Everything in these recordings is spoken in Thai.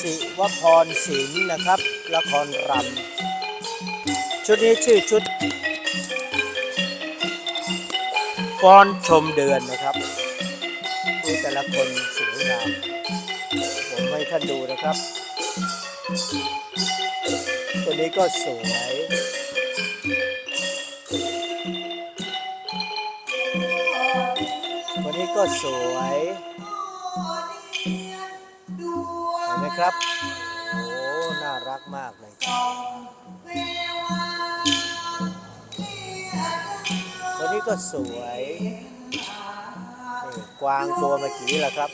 ศิวพรศิลป์นะครับ ละครรำชุดนี้ชื่อชุดฟ้อนชมเดือนนะครับดูแต่ละคนสวยงามผมให้ท่านดูนะครับตัวนี้ก็สวยตัวนี้ก็สวย ครับ โอ้น่ารักมากเลยตัวนี้ก็สวยกวางตัวเมื่อกี้แหละครับ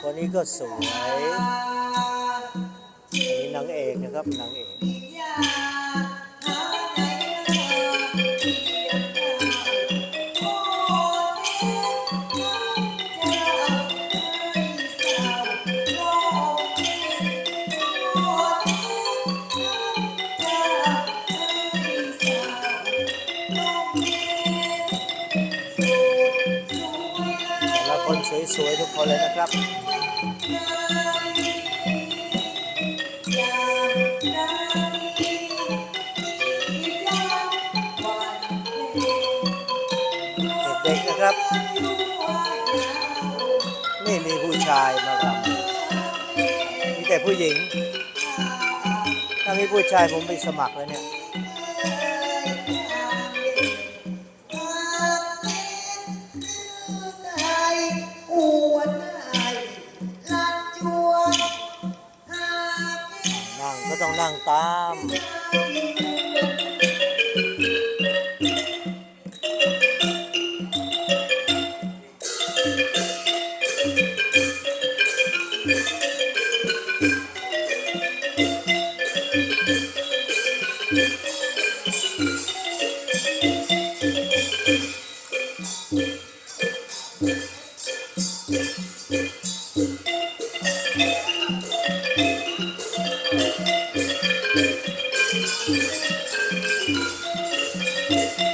ตัวนี้ก็สวยน,นี้นางเอกนะครับนางเอก สวยๆทุกคนเลยนะครับเด็กๆนะครับ นี่มีผู้ชายมารำมีแต่ผู้หญิง ถ้ามีผู้ชายผมไปสมัครแล้วเนี่ย นั่งต้องนั่งตาม มัน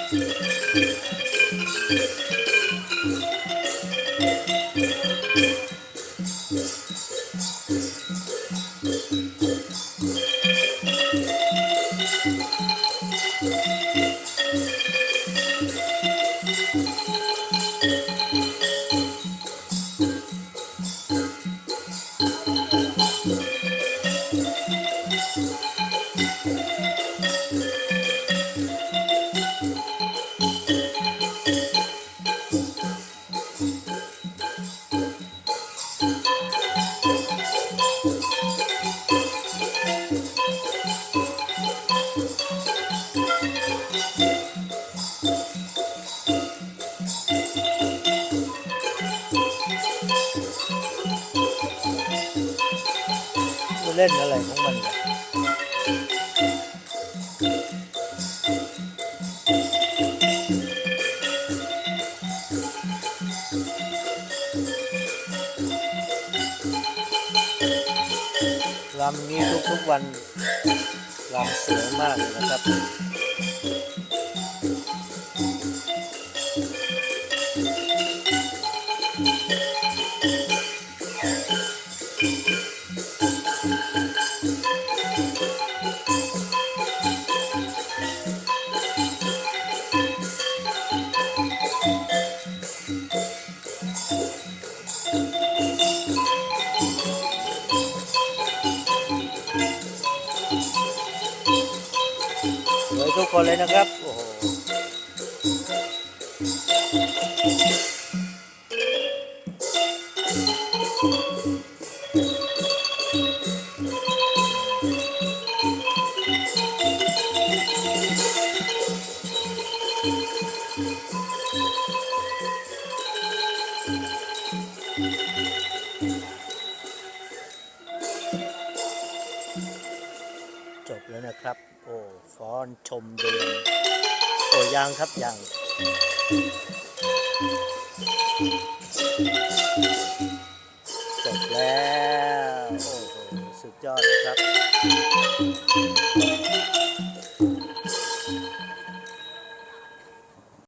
เล่นอะไรของมันลำนี้ทุกๆวันลำสวยมากเลยนะครับ สวยทุกคนเลยนะครับ โอ้โห โอ้ฟ้อนชมเดือนโอ้ยังครับยังจบแล้ว โอ้โหสุดยอดนะครับ